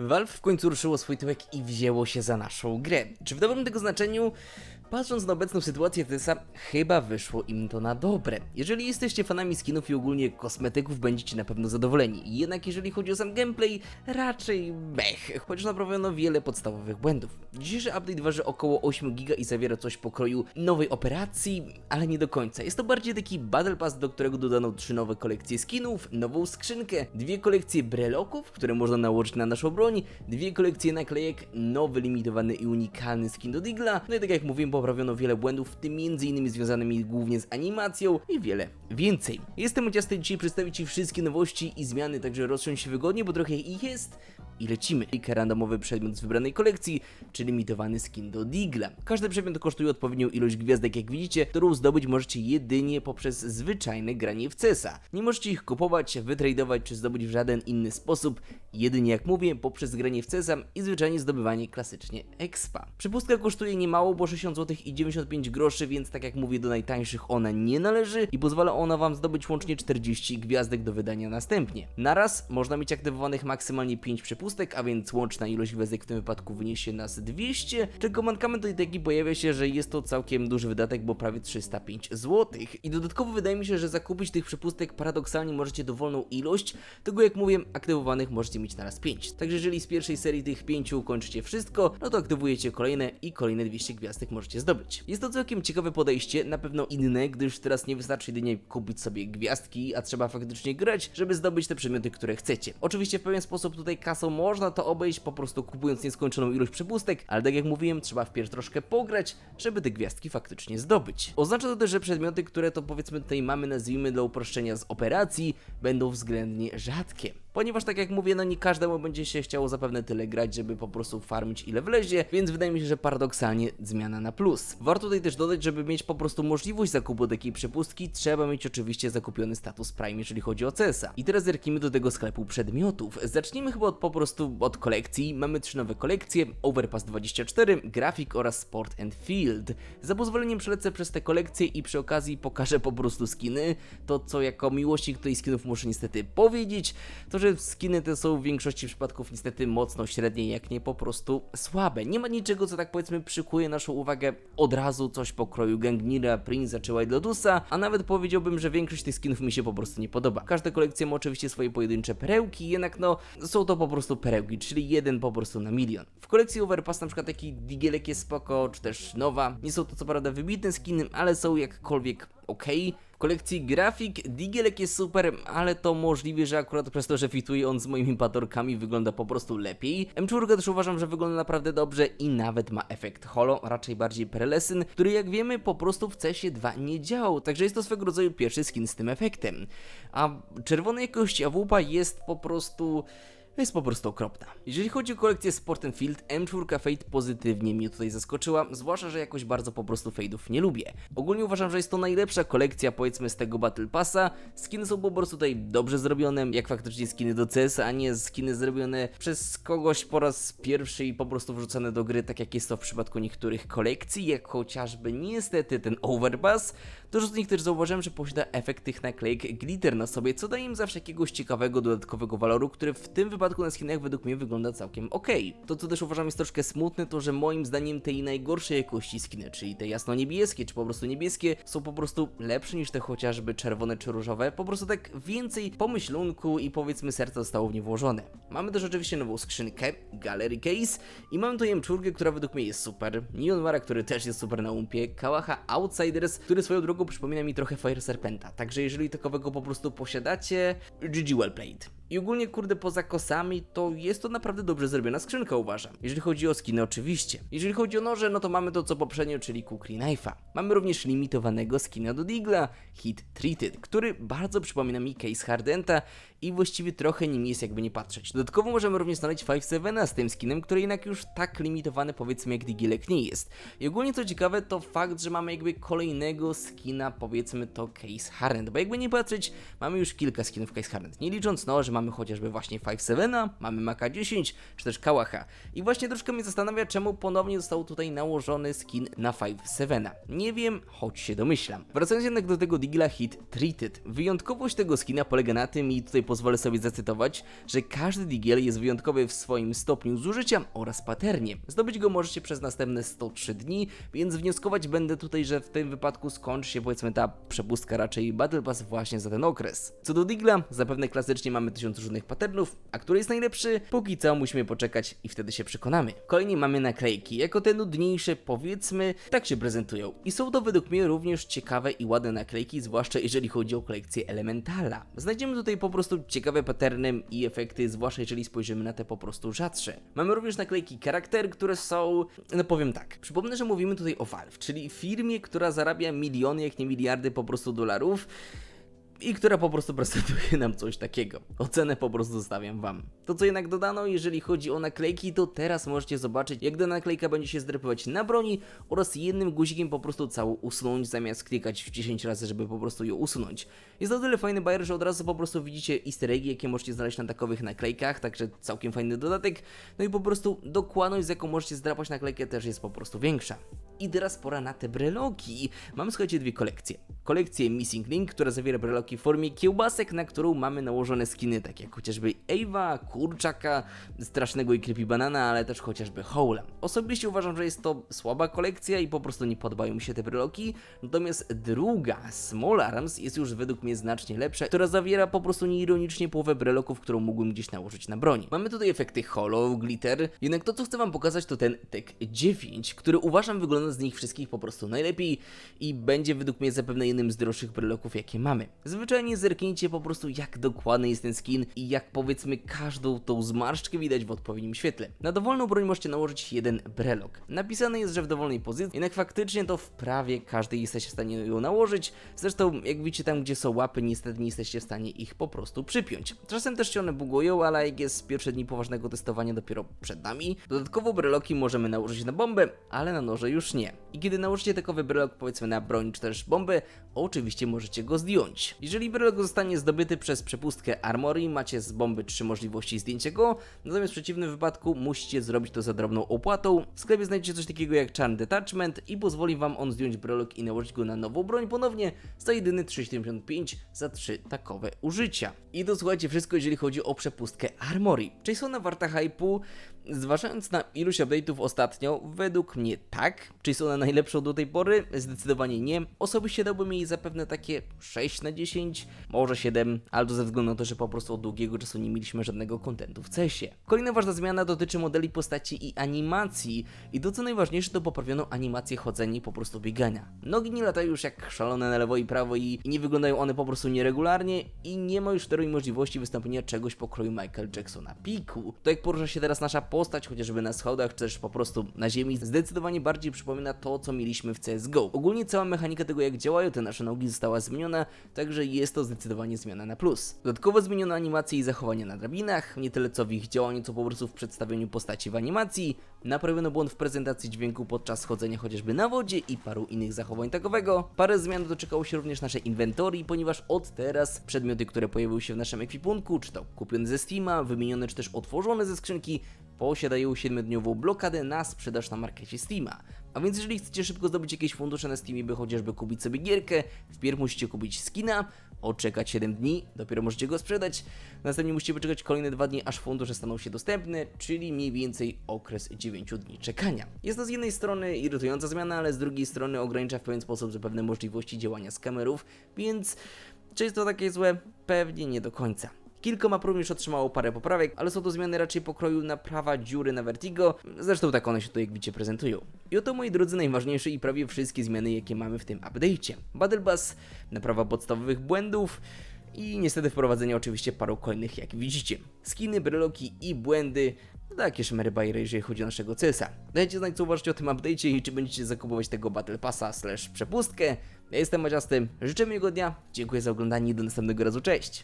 Valve w końcu ruszyło swój tyłek i wzięło się za naszą grę. Czy w dobrym tego znaczeniu? Patrząc na obecną sytuację TSA, chyba wyszło im to na dobre. Jeżeli jesteście fanami skinów i ogólnie kosmetyków, będziecie na pewno zadowoleni. Jednak jeżeli chodzi o sam gameplay, raczej mech, chociaż naprawiono wiele podstawowych błędów. Dzisiejszy update waży około 8 giga i zawiera coś pokroju nowej operacji, ale nie do końca. Jest to bardziej taki Battle Pass, do którego dodano trzy nowe kolekcje skinów, nową skrzynkę, dwie kolekcje breloków, które można nałożyć na naszą broń, dwie kolekcje naklejek, nowy limitowany i unikalny skin do Digla, no i tak jak mówiłem, poprawiono wiele błędów, w tym m.in. związanymi głównie z animacją i wiele więcej. Jestem uciasty dzisiaj przedstawić Ci wszystkie nowości i zmiany, także rozsiądź się wygodnie, bo trochę ich jest i lecimy. Kilka randomowy przedmiot z wybranej kolekcji, czy limitowany skin do Digla. Każdy przedmiot kosztuje odpowiednią ilość gwiazdek, jak widzicie, którą zdobyć możecie jedynie poprzez zwyczajne granie w CESa. Nie możecie ich kupować, wytradować czy zdobyć w żaden inny sposób, jedynie jak mówię, poprzez granie w CESa i zwyczajnie zdobywanie klasycznie expa. Przepustka kosztuje niemało, bo 60 zł i 95 groszy, więc tak jak mówię, do najtańszych ona nie należy i pozwala ona wam zdobyć łącznie 40 gwiazdek do wydania następnie. Naraz można mieć aktywowanych maksymalnie 5 a więc łączna ilość gwiazdek w tym wypadku wyniesie nas 200, tylko mankament tej tagi pojawia się, że jest to całkiem duży wydatek, bo prawie 305 zł. I dodatkowo wydaje mi się, że zakupić tych przepustek paradoksalnie możecie dowolną ilość, tego jak mówię, aktywowanych możecie mieć naraz 5. Także jeżeli z pierwszej serii tych 5 ukończycie wszystko, no to aktywujecie kolejne i kolejne 200 gwiazdek możecie zdobyć. Jest to całkiem ciekawe podejście, na pewno inne, gdyż teraz nie wystarczy jedynie kupić sobie gwiazdki, a trzeba faktycznie grać, żeby zdobyć te przedmioty, które chcecie. Oczywiście w pewien sposób tutaj kasą można to obejść, po prostu kupując nieskończoną ilość przepustek, ale tak jak mówiłem, trzeba wpierw troszkę pograć, żeby te gwiazdki faktycznie zdobyć. Oznacza to też, że przedmioty, które to powiedzmy tutaj mamy, nazwijmy dla uproszczenia z operacji, będą względnie rzadkie. Ponieważ tak jak mówię, no nie każdemu będzie się chciało zapewne tyle grać, żeby po prostu farmić ile wlezie, więc wydaje mi się, że paradoksalnie zmiana na plus. Warto tutaj też dodać, żeby mieć po prostu możliwość zakupu takiej przepustki, trzeba mieć oczywiście zakupiony status Prime, jeżeli chodzi o CESa. I teraz zerknijmy do tego sklepu przedmiotów. Zacznijmy chyba od, po prostu od kolekcji. Mamy trzy nowe kolekcje, Overpass 24, Grafik oraz Sport and Field. Za pozwoleniem przelecę przez te kolekcje i przy okazji pokażę po prostu skiny. To co jako miłośnik tutaj skinów muszę niestety powiedzieć, to że skiny te są w większości przypadków niestety mocno średnie, jak nie po prostu słabe. Nie ma niczego, co tak powiedzmy przykuje naszą uwagę od razu, coś pokroju Gangnira, Prince'a czy Wild Lotusa, a nawet powiedziałbym, że większość tych skinów mi się po prostu nie podoba. Każda kolekcja ma oczywiście swoje pojedyncze perełki, jednak no, są to po prostu perełki, czyli jeden po prostu na milion. W kolekcji Overpass na przykład taki Digielek jest spoko, czy też Nowa. Nie są to co prawda wybitne skiny, ale są jakkolwiek ok. W kolekcji grafik Digielek jest super, ale to możliwe, że akurat przez to, że fituje on z moimi patorkami wygląda po prostu lepiej. M4 też uważam, że wygląda naprawdę dobrze i nawet ma efekt holo, raczej bardziej prelesyn, który jak wiemy po prostu w CESie 2 nie działał, także jest to swego rodzaju pierwszy skin z tym efektem. A czerwonej jakości AWP jest po prostu jest po prostu okropna. Jeżeli chodzi o kolekcję Sport Field, M4 Fade pozytywnie mnie tutaj zaskoczyła, zwłaszcza, że jakoś bardzo po prostu fade'ów nie lubię. Ogólnie uważam, że jest to najlepsza kolekcja powiedzmy z tego Battle Passa. Skiny są po prostu tutaj dobrze zrobione, jak faktycznie skiny do CS, a nie skiny zrobione przez kogoś po raz pierwszy i po prostu wrzucone do gry, tak jak jest to w przypadku niektórych kolekcji, jak chociażby niestety ten Overpass. Dużo z nich też zauważyłem, że posiada efekt tych naklejek glitter na sobie, co daje im zawsze jakiegoś ciekawego, dodatkowego waloru, który w tym wypadku na skinach według mnie wygląda całkiem ok. To co też uważam jest troszkę smutne, to że moim zdaniem tej najgorszej jakości skiny, czyli te jasno-niebieskie, czy po prostu niebieskie, są po prostu lepsze niż te chociażby czerwone czy różowe. Po prostu tak więcej pomyślunku i powiedzmy serca zostało w nie włożone. Mamy też oczywiście nową skrzynkę, Gallery Case i mamy tu M4, która według mnie jest super, Neon Mara, który też jest super na umpie, Kałacha Outsiders, który swoją drogą przypomina mi trochę Fire Serpenta, także jeżeli takowego po prostu posiadacie, GG well played. I ogólnie, kurde, poza kosami, to jest to naprawdę dobrze zrobiona skrzynka, uważam. Jeżeli chodzi o skiny, oczywiście. Jeżeli chodzi o noże, no to mamy to co poprzednio, czyli Kukri Knife'a. Mamy również limitowanego skina do Digla, Hit Treated, który bardzo przypomina mi Case Hardenta i właściwie trochę nim jest, jakby nie patrzeć. Dodatkowo możemy również znaleźć 5-7 z tym skinem, który jednak już tak limitowany, powiedzmy, jak Digilek nie jest. I ogólnie co ciekawe, to fakt, że mamy jakby kolejnego skina, powiedzmy to Case Hardent, bo jakby nie patrzeć, mamy już kilka skinów Case Hardent. Nie licząc no, że mamy chociażby właśnie 5-7, mamy Maka 10, czy też Kałacha. I właśnie troszkę mnie zastanawia, czemu ponownie został tutaj nałożony skin na 5-7. Nie wiem, choć się domyślam. Wracając jednak do tego Digla Hit Treated. Wyjątkowość tego skina polega na tym, i tutaj pozwolę sobie zacytować, że każdy Digiel jest wyjątkowy w swoim stopniu zużycia oraz paternie. Zdobyć go możecie przez następne 103 dni, więc wnioskować będę tutaj, że w tym wypadku skończy się powiedzmy ta przepustka raczej Battle Pass właśnie za ten okres. Co do Digla, zapewne klasycznie mamy tysiąc różnych patternów, a który jest najlepszy? Póki co musimy poczekać i wtedy się przekonamy. Kolejnie mamy naklejki. Jako te nudniejsze powiedzmy, tak się prezentują. I są to według mnie również ciekawe i ładne naklejki, zwłaszcza jeżeli chodzi o kolekcję Elementala. Znajdziemy tutaj po prostu ciekawe patterny i efekty, zwłaszcza jeżeli spojrzymy na te po prostu rzadsze. Mamy również naklejki charakter, które są, no powiem tak, przypomnę, że mówimy tutaj o Valve, czyli firmie, która zarabia miliony, jak nie miliardy po prostu dolarów i która po prostu prezentuje nam coś takiego. Ocenę po prostu zostawiam wam. To co jednak dodano, jeżeli chodzi o naklejki, to teraz możecie zobaczyć, jak ta naklejka będzie się zdrypywać na broni oraz jednym guzikiem po prostu całą usunąć, zamiast klikać w 10 razy, żeby po prostu ją usunąć. Jest to tyle fajny bajer, że od razu po prostu widzicie easter eggi, jakie możecie znaleźć na takowych naklejkach, także całkiem fajny dodatek. No i po prostu dokładność, z jaką możecie zdrapać naklejkę też jest po prostu większa. I teraz pora na te breloki. Mam słuchajcie dwie kolekcje. Kolekcję Missing Link, która zawiera breloki w formie kiełbasek, na którą mamy nałożone skiny takie jak chociażby Ewa, Kurczaka, Strasznego i Creepy Banana, ale też chociażby Howla. Osobiście uważam, że jest to słaba kolekcja i po prostu nie podobają mi się te breloki. Natomiast druga, Small Arms, jest już według mnie znacznie lepsza, która zawiera po prostu nieironicznie połowę breloków, którą mógłbym gdzieś nałożyć na broń. Mamy tutaj efekty Hollow, Glitter, jednak to co chcę wam pokazać to ten Tek 9, który uważam wygląda z nich wszystkich po prostu najlepiej i będzie według mnie zapewne jednym z droższych breloków jakie mamy. Zwyczajnie zerknijcie po prostu jak dokładny jest ten skin i jak powiedzmy każdą tą zmarszczkę widać w odpowiednim świetle. Na dowolną broń możecie nałożyć jeden brelok. Napisane jest, że w dowolnej pozycji, jednak faktycznie to w prawie każdej jesteście w stanie ją nałożyć. Zresztą jak widzicie tam gdzie są łapy niestety nie jesteście w stanie ich po prostu przypiąć. Czasem też się one bugują, ale jak jest pierwsze dni poważnego testowania dopiero przed nami. Dodatkowo breloki możemy nałożyć na bombę, ale na noże już nie. I kiedy nałożycie takowy brelok powiedzmy na broń czy też bombę, oczywiście możecie go zdjąć. Jeżeli brelok zostanie zdobyty przez przepustkę Armory, macie z bomby trzy możliwości zdjęcia go, natomiast w przeciwnym wypadku musicie zrobić to za drobną opłatą. W sklepie znajdziecie coś takiego jak Charm Detachment i pozwoli wam on zdjąć brelok i nałożyć go na nową broń ponownie za jedyny 3,75 za 3 takowe użycia. I to słuchajcie wszystko jeżeli chodzi o przepustkę Armory. Czy jest ona warta hypu? Zważając na ilość update'ów ostatnio, według mnie tak. Czy jest ona najlepszą do tej pory? Zdecydowanie nie. Osobiście dałbym jej zapewne takie 6 na 10, może 7, ale to ze względu na to, że po prostu od długiego czasu nie mieliśmy żadnego kontentu w CESie. Kolejna ważna zmiana dotyczy modeli postaci i animacji. I to co najważniejsze to poprawiono animację chodzenia i po prostu biegania. Nogi nie latają już jak szalone na lewo i prawo i, nie wyglądają one po prostu nieregularnie i nie ma już wtedy możliwości wystąpienia czegoś pokroju Michael Jacksona piku. To jak porusza się teraz nasza postać, chociażby na schodach, czy też po prostu na ziemi, zdecydowanie bardziej przypomina to, co mieliśmy w CSGO. Ogólnie cała mechanika tego, jak działają te nasze nogi, została zmieniona, także jest to zdecydowanie zmiana na plus. Dodatkowo zmieniono animacje i zachowania na drabinach, nie tyle co w ich działaniu, co po prostu w przedstawieniu postaci w animacji, naprawiono błąd w prezentacji dźwięku podczas chodzenia chociażby na wodzie i paru innych zachowań takowego. Parę zmian doczekało się również naszej inwentorii, ponieważ od teraz przedmioty, które pojawiły się w naszym ekwipunku, czy to kupione ze Steama, wymienione, czy też otworzone ze skrzynki, posiadają 7-dniową blokadę na sprzedaż na markecie Steama. A więc jeżeli chcecie szybko zdobyć jakieś fundusze na Steamie, by chociażby kupić sobie gierkę, wpierw musicie kupić skina, odczekać 7 dni, dopiero możecie go sprzedać, następnie musicie poczekać kolejne 2 dni, aż fundusze staną się dostępne, czyli mniej więcej okres 9 dni czekania. Jest to z jednej strony irytująca zmiana, ale z drugiej strony ogranicza w pewien sposób zapewne możliwości działania z kamerów, więc czy jest to takie złe? Pewnie nie do końca. Kilka map również otrzymało parę poprawek, ale są to zmiany raczej pokroju naprawa dziury na Vertigo, zresztą tak one się tutaj jak widzicie prezentują. I oto moi drodzy najważniejsze i prawie wszystkie zmiany jakie mamy w tym update'cie. Battle Pass, naprawa podstawowych błędów, i niestety wprowadzenie oczywiście paru kolejnych, jak widzicie. Skiny, breloki i błędy, no takie szmery bajery, jeżeli chodzi o naszego CS-a. Dajcie znać, co uważacie o tym update'cie i czy będziecie zakupować tego Battle Passa slash przepustkę. Ja jestem Maciasty, życzę miłego dnia, dziękuję za oglądanie i do następnego razu, cześć!